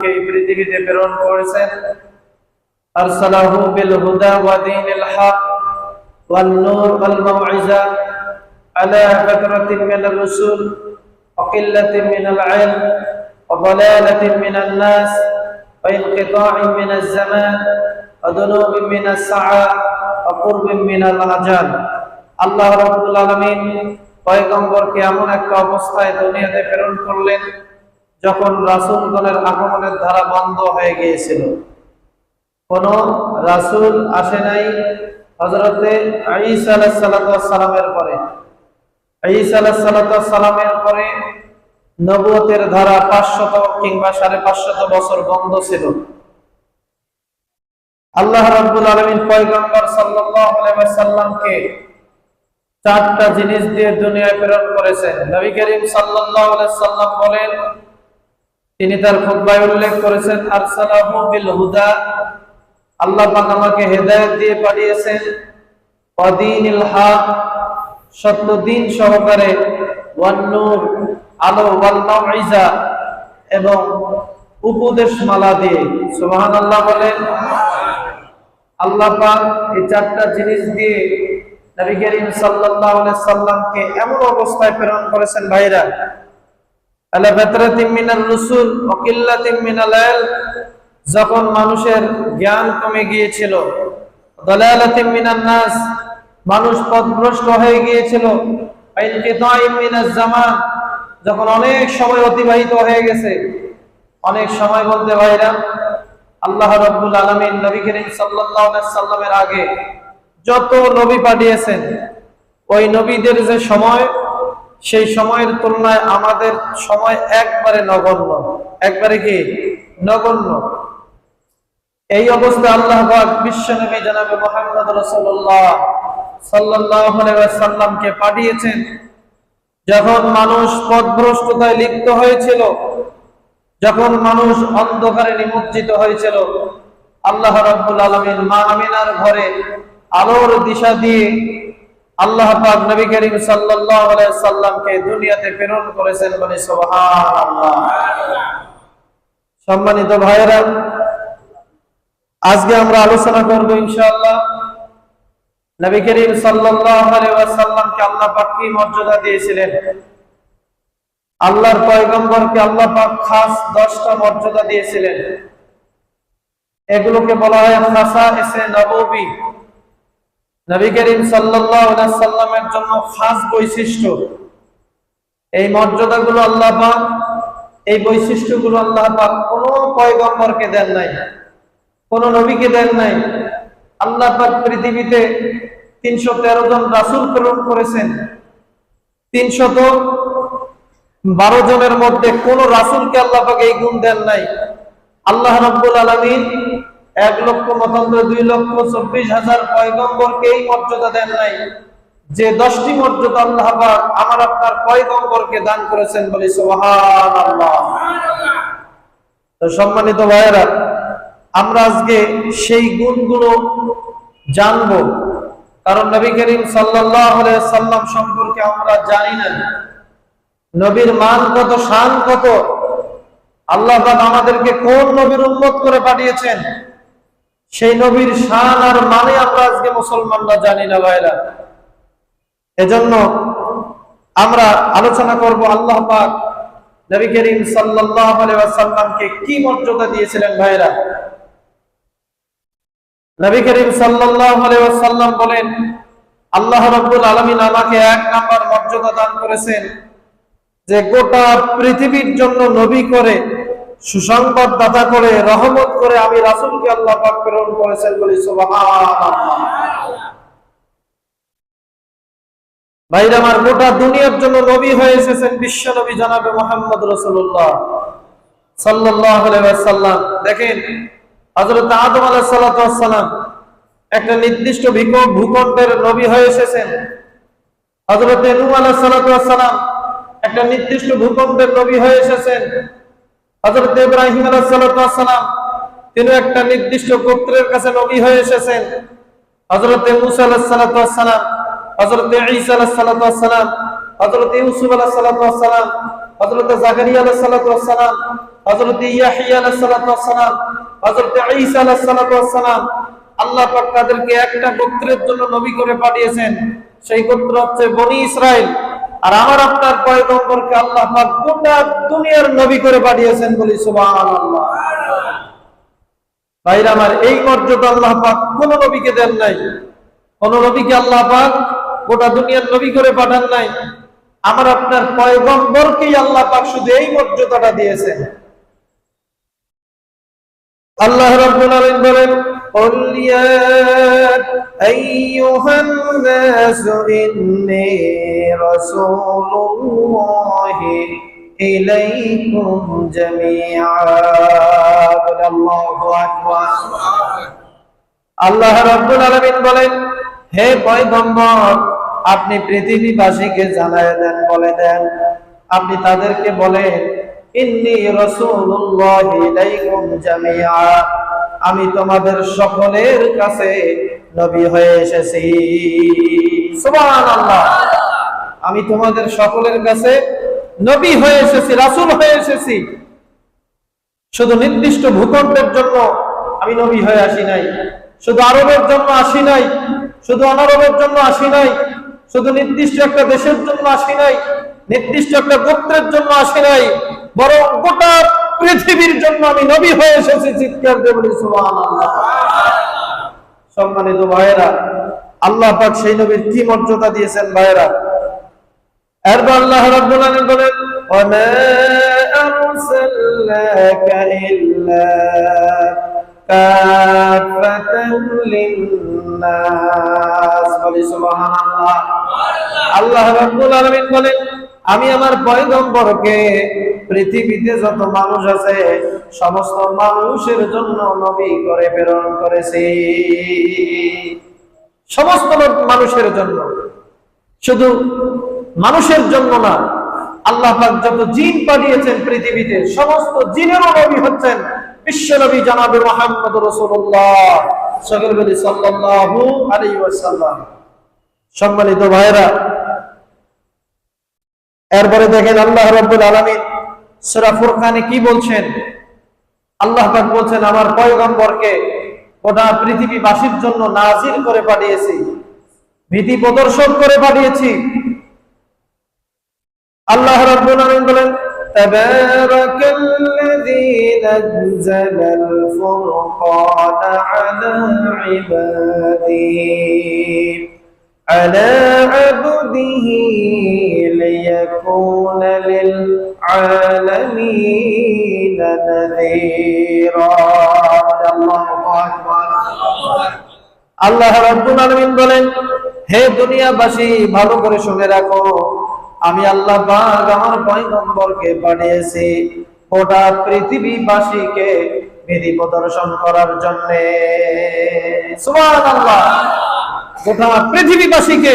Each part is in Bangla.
এই পৃথিবীতে প্রেরণ করেছেন أرسله بالهدى ودين الحق والنور والموعظة على فترة من الرسل وقلة من العلم وضلالة من الناس وانقطاع من الزمان وذنوب من الساعة وقرب من الأجل আল্লাহ রাব্বুল আলামিন পয়গম্বরকে এমন একটা অবস্থায় দুনিয়াতে প্রেরণ করলেন যখন রাসূলগণের আগমনের ধারা বন্ধ হয়ে গিয়েছিল, কোন রাসূল আসে নাই হযরতে ঈসা আলাইহিস সালামের পরে। ঈসা আলাইহিস সালামের পরে নবুয়তের ধারা 500 কিংবা 550 বছর বন্ধ ছিল। আল্লাহ রাব্বুল আলামিন পয়গম্বর ওয়াসাল্লামকে চারটা জিনিস দিয়ে দুনিয়ায় প্রেরণ করেছেন। নবী করিম আলাইহি সাল্লাম বলেন তিনি তার খুতবায় উল্লেখ করেছেন, আরসালাহু বিল হুদা আল্লাহ আমাকে হেদায়েত দিয়ে পাঠিয়েছেন, ওয়াদিনিল হক সহকারে এবং উপদেশ মালা দিয়ে। সুবহানাল্লাহ বলেন, আল্লাহ এই চারটা জিনিস দিয়ে নবী করিম সাল্লামকে এমন অবস্থায় প্রেরণ করেছেন ভাইরা আলা ফাতরাতিন মিনার রুসুল ওয়া কিল্লাতিন মিনাল ইলম যখন মানুষের জ্ঞান কমে গিয়েছিল দালালাতিন মিনান নাস, মানুষ পথভ্রষ্ট হয়ে গিয়েছিল। ইনকিতাইম মিনাজ জামান, যখন অনেক সময় অতিবাহিত হয়ে গেছে। অনেক সময় বলতে ভাইরা আল্লাহ রাব্বুল আলামিন নবী করিম সাল্লাল্লাহু আলাইহি সাল্লামের আগে যত নবী পাঠিয়েছেন, ওই নবীদের যে সময় সেই সময়ের তুলনায় আমাদের সময় একবারে নগণ্য। একবারে কি? নগণ্য। এই অবস্থায় আল্লাহ পাক বিশ্ব নবী জানাবে মোহাম্মদ সাল্লাল্লাহু সাল্লামকে পাঠিয়েছেন। যখন মানুষ পথভ্রষ্টতায় লিপ্ত হয়েছিল, যখন মানুষ অন্ধকারে নিমজ্জিত হয়েছিল, আল্লাহ রাব্বুল আলামিন মা আমিনার ঘরে আলোর দিশা দিয়ে আল্লাহ পাক নবী করিম সাল্লাল্লাহু আলাইহি সাল্লামকে দুনিয়াতে প্রেরণ করেছেন বলে সুবহানাল্লাহ। সম্মানিত ভাইয়েরা, আজকে আমরা আলোচনা করব ইনশাআল্লাহ। নবী করিম সাল্লাল্লাহু আলাইহি ওয়াসাল্লামকে আল্লাহ পাক কি মর্যাদা দিয়েছিলেন? আল্লাহর পয়গম্বরকে আল্লাহ পাক খাস 10টা মর্যাদা দিয়েছিলেন। এগুলোকে বলা হয় খাসা এসে নববী নবী করিম সাল্লামের জন্য খাস বৈশিষ্ট্য। এই মর্যাদাগুলো আল্লাহ পাক, এই বৈশিষ্ট্যগুলো আল্লাহ পাক কোন পয়গম্বরকে দেন নাই, কোন নবীকে দেন নাই। আল্লাহ পাক পৃথিবীতে তিনশো তেরো জন রাসুল প্রেরণ করেছেন। তিনশত বারো জনের মধ্যে কোন রাসুলকে আল্লাহ পাক এই গুণ দেন নাই। আল্লাহ রব্বুল আলমিন এক লক্ষ মতান্তরে দুই লক্ষ চব্বিশ হাজার পয়গম্বরকে এই মর্যাদা দেন নাই। যে দশটি মর্যাদা আল্লাহ আমার আপনার পয়গম্বরকে দান করেছেন বলি সোহান আল্লাহ সম্মানিত ভাইয়েরা, আমরা আজকে সেই গুণগুলো জানব। কারণ নবী করিম আলাইহি সাল্লাম সম্পর্কে আমরা জানি না। নবীর মান কত, শান কত? আল্লাহ আমাদেরকে কোন নবীর উম্মত করে পাঠিয়েছেন? সেই নবীর শান আর মানে আমরা আজকে মুসলমানরা জানি না ভাইরা। এজন্য আমরা আলোচনা করব আল্লাহ পাক নবী করিম সাল্লাল্লাহু আলাইহি ওয়াসাল্লামকে কি মর্যাদা দিয়েছিলেন ভাইরা? নবী করিম সাল্লাল্লাহু আলাইহি ওয়াসাল্লাম বলেন, আল্লাহ রাব্বুল আলামিন আমাকে এক নাম্বার মর্যাদা দান করেছেন যে গোটা পৃথিবীর জন্য নবী করে সুসংবাদ দাতা করে, রহমত করে আমি রাসূলকে আল্লাহ পাক প্রেরণ করেছেন বলি ভাইরা আমার গোটা দুনিয়ার জন্য নবী হয়ে এসেছেন বিশ্ব নবী জানাবে মোহাম্মদ রাসূলুল্লাহ সাল্লাল্লাহু আলাইহি দেখেন, হযরত আদম আলাইহিস সালাম একটা নির্দিষ্ট ভূখণ্ডের নবী হয়ে এসেছেন। হজরত নূহ আলাইহিস সালাম একটা নির্দিষ্ট ভূখণ্ডের নবী হয়ে এসেছেন। হযরত ইব্রাহিম আলাইহিস সালাম, তিনি একটা নির্দিষ্ট গোত্রের কাছে নবী হয়ে এসেছেন। হযরত মুসা আলাইহিস সালাম, হযরত ঈসা আলাইহিস সালাম, হযরত ইউসুফ আলাইহিস সালাম, হযরত জাকারিয়া আলাইহিস সালাতু ওয়াস সালাম, হযরত ঈসা সালাম, আল্লাহ পাক তাদেরকে একটা গোত্রের জন্য নবী করে পাঠিয়েছেন। সেই গোত্র হচ্ছে বনি ইসরাইল। আর আমার আপনার পয়গম্বরকে আল্লাহ গোটা দুনিয়ার নবী করে পাঠিয়েছেন বলি সুবহানাল্লাহ। ভাইরা আমার এই মর্যাদা আল্লাহ পাক কোন নবীকে দেন নাই। কোন নবীকে আল্লাহ পাক গোটা দুনিয়ার নবী করে পাঠান নাই। আমার আপনার পয়গম্বরকেই আল্লাহ পাক শুধু এই মর্যাদাটা দিয়েছেন। আল্লাহ রাব্বুল আলামিন বলেন قل يا أيها الناس إني رسول الله إليكم جميعا بل الله أكبر আল্লাহ রাব্বুল আলামিন বলেন হে পয়গম্বর আপনি পৃথিবীবাসীকে জানায় দেন বলে দেন আপনি তাদেরকে বলেন আমি তোমাদের সকলের কাছে নবী হয়ে এসেছি। আমি তোমাদের সকলের কাছে নবী হয়ে এসেছি, রাসূল হয়ে এসেছি। শুধু নির্দিষ্ট ভূখণ্ডের জন্য আমি নবী হয়ে আসি নাই। শুধু আরবের জন্য আসি নাই। শুধু অনারবের জন্য আসি নাই। শুধু নির্দিষ্ট একটা দেশের জন্য আসি নাই। নির্দিষ্ট একটা গোত্রের জন্য আসি নাই। বরং গোটা পৃথিবীর জন্য আমি নবী হয়ে এসেছি চিৎকার সম্মানিত ভাইয়েরা, আল্লাহ পাক সেই নবীর কি মর্যাদা দিয়েছেন ভাইয়েরা? এরপর আল্লাহ রাব্বুল আলামিন বলেন ওয়া আরসালনাকা ইল্লা কাফাতান আল্লাহ রাব্বুল আলামিন বলেন, আমি আমার পয়গম্বরকে পৃথিবীতে যত মানুষ আছে, সমস্ত মানুষের জন্য নবী করে প্রেরণ করেছি। সমস্ত মানুষের জন্য। শুধু মানুষের জন্য না, আল্লাহ যত জিন পাঠিয়েছেন পৃথিবীতে, সমস্ত জিনেরও নবী হচ্ছেন বিশ্ব নবী জানাবে মোহাম্মদ রসুল্লাহ সম্মানিত ভাইরা এরপরে দেখেন আল্লাহ রাব্বুল আলামিন সূরা ফুরকানে কি বলছেন আল্লাহ পাক বলছেন আমার পয়গম্বরকে গোটা পৃথিবীবাসীর জন্য নাজিল করে পাঠিয়েছি ভীতি প্রদর্শন করে পাঠিয়েছি আল্লাহ রাব্বুল আলামিন বলেন تبارك الذي نزل الفرقان على عباده على عبده ليكون للعالمين نذيرا الله أكبر আল্লাহ রাব্বুল আলামিন বলেন হে দুনিয়াবাসী ভালো করে শুনে রাখো আমি আল্লাহ পাক আমার পয়গম্বরকে পাঠিয়েছি গোটা পৃথিবীবাসীকে বিধি প্রদর্শন করার জন্য সুবহানাল্লাহ গোটা পৃথিবীবাসীকে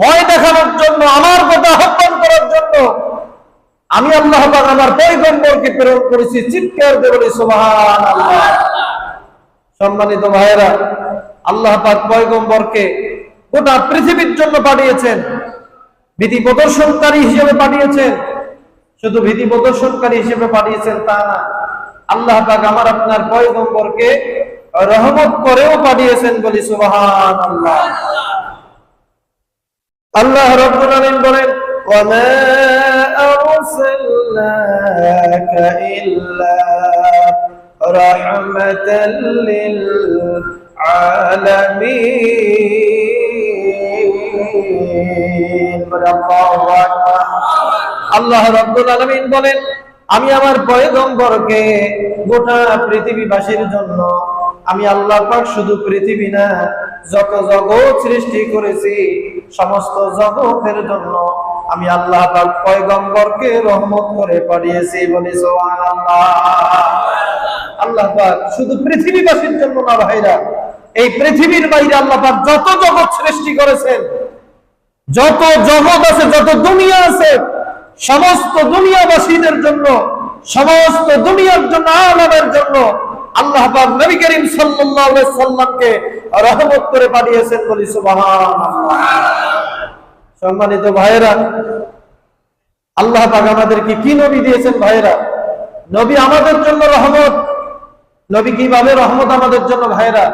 ভয় দেখানোর জন্য, আমার কথা আহ্বান করার জন্য আমি আল্লাহ পাক আমার পয়গম্বরকে প্রেরণ করেছি চিৎকার দিয়ে বলি সম্মানিত ভাইয়েরা, আল্লাহ পাক পয়গম্বরকে গোটা পৃথিবীর জন্য পাঠিয়েছেন। বিধি প্রদর্শনকারী হিসেবে পাঠিয়েছেন। শুধু বিধি প্রদর্শনকারী হিসেবে পাঠিয়েছেন তা না। আল্লাহ পাক আমার আপনার পয়গম্বরকে রহমত করেও পাঠিয়েছেন বলি সুবহানাল্লাহ আল্লাহ রাব্বুল আলামিন বলেন وما أرسلناك إلا رحمة للعالمين الله أكبر আল্লাহ রাব্বুল আলামিন বলেন আমি আমার পয়গম্বরকে গোটা পৃথিবীবাসীর জন্য আমি আল্লাহ পাক শুধু পৃথিবী না, যত জগৎ সৃষ্টি করেছি, সমস্ত জগতের জন্য আমি আল্লাহ পাক পয়গম্বরকে রহমত করে পাঠিয়েছি বলি সুবহানাল্লাহ। আল্লাহ পাক শুধু পৃথিবীবাসীর জন্য না ভাইরা, এই পৃথিবীর বাইরে আল্লাহ পাক যত জগৎ সৃষ্টি করেছেন, যত জগৎ আছে, যত দুনিয়া আছে, সমস্ত দুনিয়াবাসীদের জন্য, সমস্ত দুনিয়ার জন্য, আলমের জন্য আল্লাহ পাক নবী করিম সাল্লামকে রহমত করে পাঠিয়েছেন বলি সুবহানাল্লাহ। সম্মানিত ভাইয়েরা, আল্লাহ পাক আমাদেরকে কি নবী দিয়েছেন ভাইয়েরা? নবী আমাদের জন্য রহমত। নবী কীভাবে রহমত আমাদের জন্য ভাইরা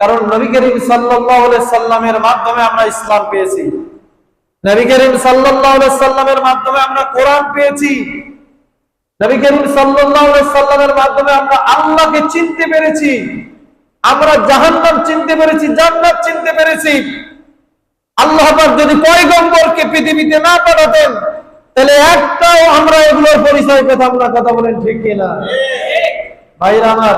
কারণ নবী করিম সাল্লামের মাধ্যমে আমরা ইসলাম পেয়েছি। নবী করিম সাল্লাল্লাহু সাল্লামের মাধ্যমে আমরা কোরআন পেয়েছি। নবী করিম সাল্লামের মাধ্যমে আমরা আল্লাহকে চিনতে পেরেছি। আমরা জাহান্নাম চিনতে পেরেছি, জান্নাত চিনতে পেরেছি। আল্লাহ যদি পয়গম্বরকে পৃথিবীতে না পাঠাতেন, তাহলে একটাও আমরা এগুলোর পরিচয় পেতাম না কথা বলেন ঠিক কিনা? ভাইরা আমার,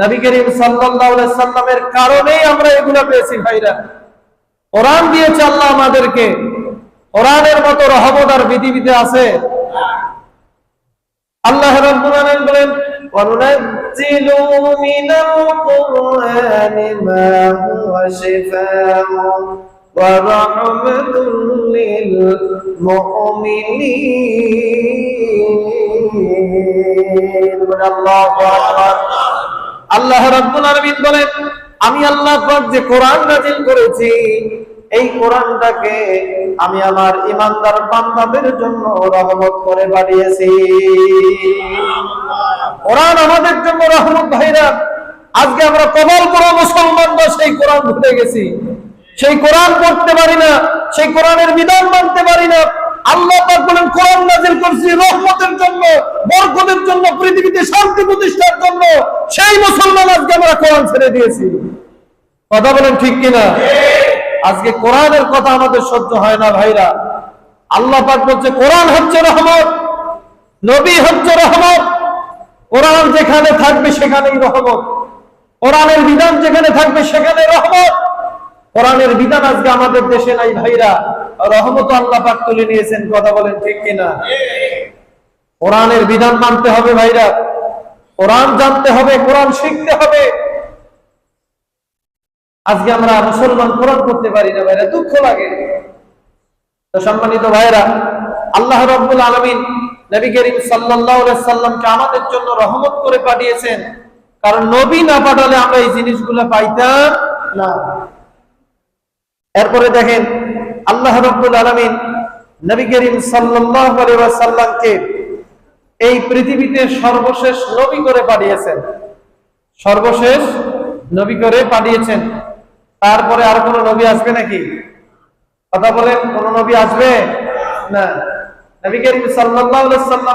নবী করিম সাল্লামের কারণেই আমরা এগুলো পেয়েছি ভাইরা। কোরআন দিয়েছে আল্লাহ আমাদেরকে। কোরআনের মতো রহমত আর পৃথিবীতে আছে আল্লাহ রাব্বুল আলামিন বলেন وننزل من القرآن ما هو شفاء ورحمة للمؤمنين الله أكبر আল্লাহ রাব্বুল আমি আল্লাহ যে কোরআন নাযিল করেছি এই কোরআনটাকে আমি আমার ইমানদার বান্দাদের জন্য রহমত করে পাঠিয়েছি কোরআন আমাদের জন্য রহমত, ভাইরা। আজকে আমরা কবল পড়া মুসলমানরা, সেই কোরআন ভুলে গেছি। সেই কোরআন পড়তে পারি না, সেই কোরআনের বিধান মানতে পারি না। আল্লাহ বলেন, কোরআন নাযিল করছি রহমতের জন্য, বরকতের জন্য, পৃথিবীতে শান্তি প্রতিষ্ঠার জন্য। সেই মুসলমান আজকে আমরা কোরআন ছেড়ে দিয়েছি। কথা বলেন ঠিক কিনা? আজকে কোরআনের কথা আমাদের সহ্য হয় না ভাইরা। আল্লাহ পাক বলছে, কোরআন হচ্ছে রহমত, নবী হচ্ছে রহমত। কোরআন যেখানে থাকবে সেখানেই রহমত। কোরআনের বিধান যেখানে থাকবে সেখানে রহমত। কোরআনের বিধান আজকে আমাদের দেশে নাই ভাইরা। রহমত আল্লাহ পাক তুলে নিয়েছেন, কথা বলেন ঠিক কিনা? কোরআনের বিধান মানতে হবে ভাইরা। কোরআন জানতে হবে, কোরআন শিখতে হবে। আজকে আমরা মুসলমান পূরণ করতে পারি না ভাইরা, দুঃখ লাগে। তো সম্মানিত ভাইরা আল্লাহ রাব্বুল আলামিন নবী করিম সাল্লামকে আমাদের জন্য রহমত করে পাঠিয়েছেন। কারণ নবী না পাঠালে আমরা এই জিনিসগুলো পাইতাম না। এরপরে দেখেন, আল্লাহ রাব্বুল আলামিন নবী করিম ওয়াসাল্লামকে এই পৃথিবীতে সর্বশেষ নবী করে পাঠিয়েছেন। সর্বশেষ নবী করে পাঠিয়েছেন। তারপরে আর কোন নবী আসবে নাকি? কথা বলেন, কোন নবী আসবে? না। নবী করিম সাল্লাল্লাহু আলাইহি সাল্লাম